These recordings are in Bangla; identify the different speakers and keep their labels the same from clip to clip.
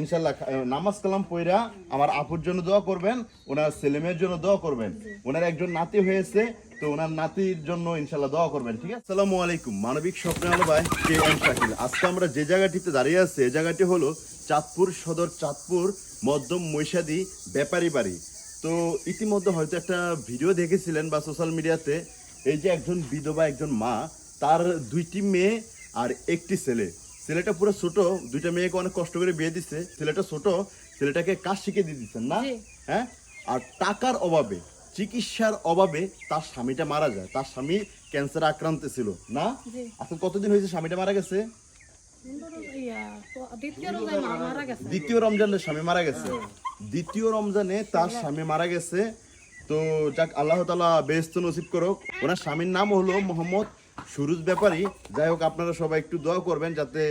Speaker 1: ইনশাল্লাহ নামাজ কালাম পইরা আমার আপুর জন্য দোয়া করবেন ওনার ছেলেমেয়ের জন্য দোয়া করবেন। ওনার একজন নাতি হয়েছে তো ওনার নাতির জন্য ইনশাল্লাহ দোয়া করবেন ঠিক আছে? আসসালামু আলাইকুম মানবিক স্বপ্নে আলো ভাই কে এম শাকিল। আজকে আমরা যে জায়গাটিতে দাঁড়িয়ে আছি এই জায়গাটি হলো চাঁদপুর সদর চাঁদপুর মধ্যম মৈশাদি ব্যাপারী বাড়ি। তো ইতিমধ্যে হয়তো একটা ভিডিও দেখেছিলেন বা সোশ্যাল মিডিয়াতে এই যে একজন বিধবা একজন মা তার দুইটি মেয়ে আর একটি ছেলে। ছেলেটা পুরো ছোট দুইটা মেয়েকে অনেক কষ্ট করে বিয়ে দিচ্ছে ছেলেটা ছোট ছেলেটাকে কাজ শিখে দিয়ে দিচ্ছেন না? হ্যাঁ? আর টাকার অভাবে চিকিৎসার অভাবে তার স্বামীটা মারা যায়। তার স্বামী ক্যান্সার আক্রান্ত ছিল না?
Speaker 2: জি।
Speaker 1: আজকে কতদিন হয়েছে স্বামীটা মারা গেছে?
Speaker 2: দ্বিতীয়
Speaker 1: রমজানে স্বামী মারা গেছে। দ্বিতীয় রমজানে তার স্বামী মারা গেছে। তো যাক আল্লাহ তালা বেস্ত নসিব করুক। ওনার স্বামীর নাম হলো মোহাম্মদ সুরুজ ব্যাপারী যাই হোক, আপনারা সবাই একটু দোয়া করবেন যাতে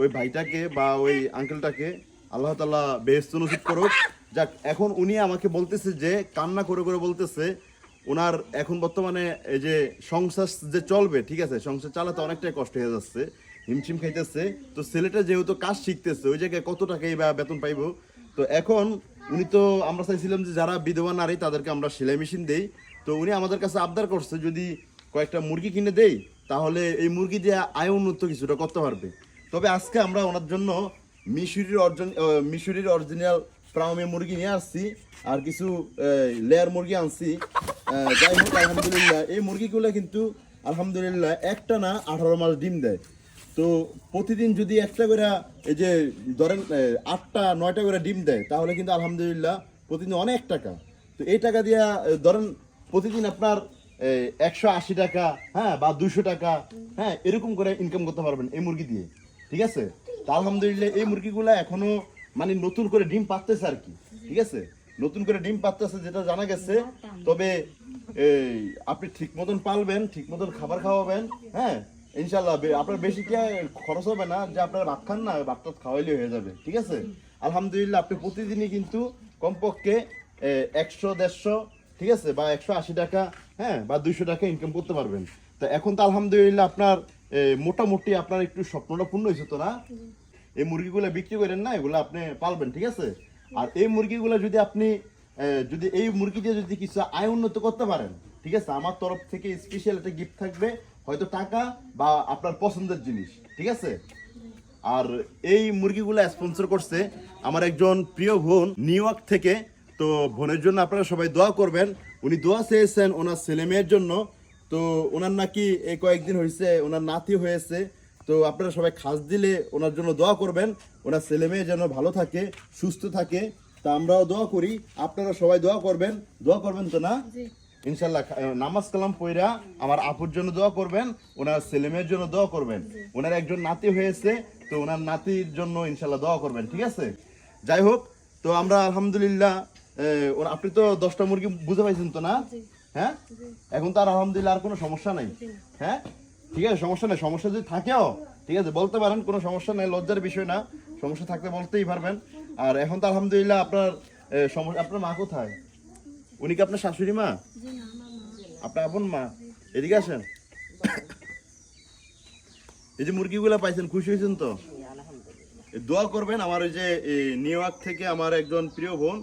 Speaker 1: ওই ভাইটাকে বা ওই আঙ্কেলটাকে আল্লাহ তালা বেহস্ত নসিব করুক। যাক, এখন উনি আমাকে বলতেছে যে, কান্না করে করে বলতেছে, ওনার এখন বর্তমানে এই যে সংসার যে চলবে, ঠিক আছে, সংসার চালাতে অনেকটাই কষ্ট হয়ে যাচ্ছে, হিমশিম খাইতেছে, তো ছেলেটা যেহেতু কাজ শিখতেছে, ওই জায়গায় কত টাকাই বা বেতন পাইবো? তো এখন উনি তো আমরা চাইছিলাম যে, যারা বিধবা নারী, তাদেরকে আমরা সেলাই মেশিন দেই। তো উনি আমাদের কাছে আবদার করছে, যদি কয়েকটা মুরগি কিনে দেই তাহলে এই মুরগি দিয়ে আয় উন্নত কিছুটা করতে পারবে। তবে আজকে আমরা ওনার জন্য মিশরির অর্জন মিশরির অরিজিনাল প্রাউমে মুরগি নিয়ে আসছি, আর কিছু লেয়ার মুরগি আনছি। যাই হোক, আলহামদুলিল্লাহ, এই মুরগিগুলো কিন্তু, আলহামদুলিল্লাহ, একটা না আঠারো মাস ডিম দেয়। তো প্রতিদিন যদি একটা করে, এই যে, ধরেন আটটা, নয়টা করে ডিম দেয়, তাহলে কিন্তু আলহামদুলিল্লাহ প্রতিদিন অনেক টাকা। তো এই টাকা দিয়া ধরেন, প্রতিদিন আপনার একশো আশি টাকা হ্যাঁ বা দুশো টাকা হ্যাঁ এরকম করে ইনকাম করতে পারবেন এই মুরগি দিয়ে, ঠিক আছে? তা আলহামদুলিল্লাহ এই মুরগিগুলা এখনও মানে নতুন করে ডিম পাততেছে আর কি, ঠিক আছে? নতুন করে ডিম পাততেছে যেটা জানা গেছে, তবে আপনি ঠিক মতন পালবেন, ঠিক মতন খাবার খাওয়াবেন হ্যাঁ? ইনশাল্লাহ আপনার বেশি কি খরচ হবে না, যে আপনার ভাত খান না ভাতটা খাওয়াইলে হয়ে যাবে, ঠিক আছে? আলহামদুলিল্লাহ, আপনি প্রতিদিনই কিন্তু কমপক্ষে একশো, দেড়শো ঠিক আছে? বা একশো আশি টাকা হ্যাঁ বা দুইশো টাকা ইনকাম করতে পারবেন। তো এখন তো আলহামদুলিল্লাহ আপনার মোটামুটি আপনার একটু স্বপ্নটা পূর্ণ হয়েছে তো না? এই মুরগিগুলো বিক্রি করেন না এগুলো আপনি পালবেন ঠিক আছে? আর এই মুরগিগুলো যদি আপনি যদি এই মুরগি দিয়ে যদি কিছু আয় উন্নত করতে পারেন ঠিক আছে? আমার তরফ থেকে স্পেশাল একটা গিফট থাকবে হয়তো টাকা বা আপনার পছন্দের জিনিস ঠিক আছে? আর এই মুরগিগুলো স্পন্সর করছে আমার একজন প্রিয় বোন নিউ ইয়র্ক থেকে। তো বোনের জন্য আপনারা সবাই দোয়া করবেন। উনি দোয়া চেয়েছেন ওনার ছেলে মেয়ের জন্য। তো ওনার নাকি এই কয়েকদিন হয়েছে ওনার নাতি হয়েছে। তো আপনারা সবাই খাস দিলে ওনার জন্য দোয়া করবেন। ওনার ছেলে মেয়ে যেন ভালো থাকে সুস্থ থাকে। তা আমরাও দোয়া করি। আপনারা সবাই দোয়া করবেন। দোয়া করবেন তো না? ইনশাল্লাহ নামাজ কালাম পইরা আমার আপুর জন্য দোয়া করবেন ওনার ছেলেমেয়ের জন্য দোয়া করবেন। ওনার একজন নাতি হয়েছে তো ওনার নাতির জন্য ইনশাল্লাহ দোয়া করবেন ঠিক আছে? যাই হোক তো আমরা আলহামদুলিল্লাহ আপনি তো দশটা মুরগি বুঝে পাইছেন তো না? হ্যাঁ? এখন তো আর আলহামদুলিল্লাহ আর কোনো সমস্যা নাই। হ্যাঁ? ঠিক আছে সমস্যা নেই। সমস্যা যদি থাকেও ঠিক আছে বলতে পারেন কোনো সমস্যা নেই লজ্জার বিষয় না। সমস্যা থাকতে বলতেই পারবেন। আর এখন তো আলহামদুলিল্লাহ আপনার সমস্যা আপনার মা কোথায়? উনি কি আপনার শাশুড়ি মা?
Speaker 2: জি না আমার মা।
Speaker 1: আপনার আপন মা? এদিকে আসেন। এই যে মুরগিগুলো পাইছেন খুশি হয়েছেন তো? দোয়া করবেন আমার ওই যে নিউ ইয়র্ক থেকে আমার একজন প্রিয় বোন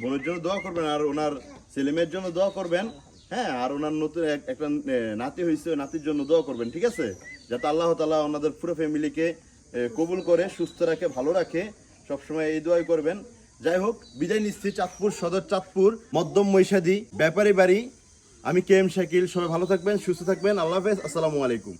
Speaker 1: বোনের জন্য দোয়া করবেন আর ওনার ছেলেমেয়ের জন্য দোয়া করবেন হ্যাঁ আর ওনার নতুন এক- একটা নাতি হয়েছে নাতির জন্য দোয়া করবেন, ঠিক আছে? যাতে আল্লাহ তালা ওনাদের পুরো ফ্যামিলিকে কবুল করে, সুস্থ রাখে, ভালো রাখে, সবসময় এই দোয়াই করবেন। যাই হোক বিজয় নিচ্ছি চাঁদপুর, সদর চাঁদপুর, মধ্যম মৈশাদি ব্যাপারী বাড়ি। আমি কে এম শাকিল, সবাই ভালো থাকবেন, সুস্থ থাকবেন, আল্লাহ হাফেজ, আসসালামু আলাইকুম।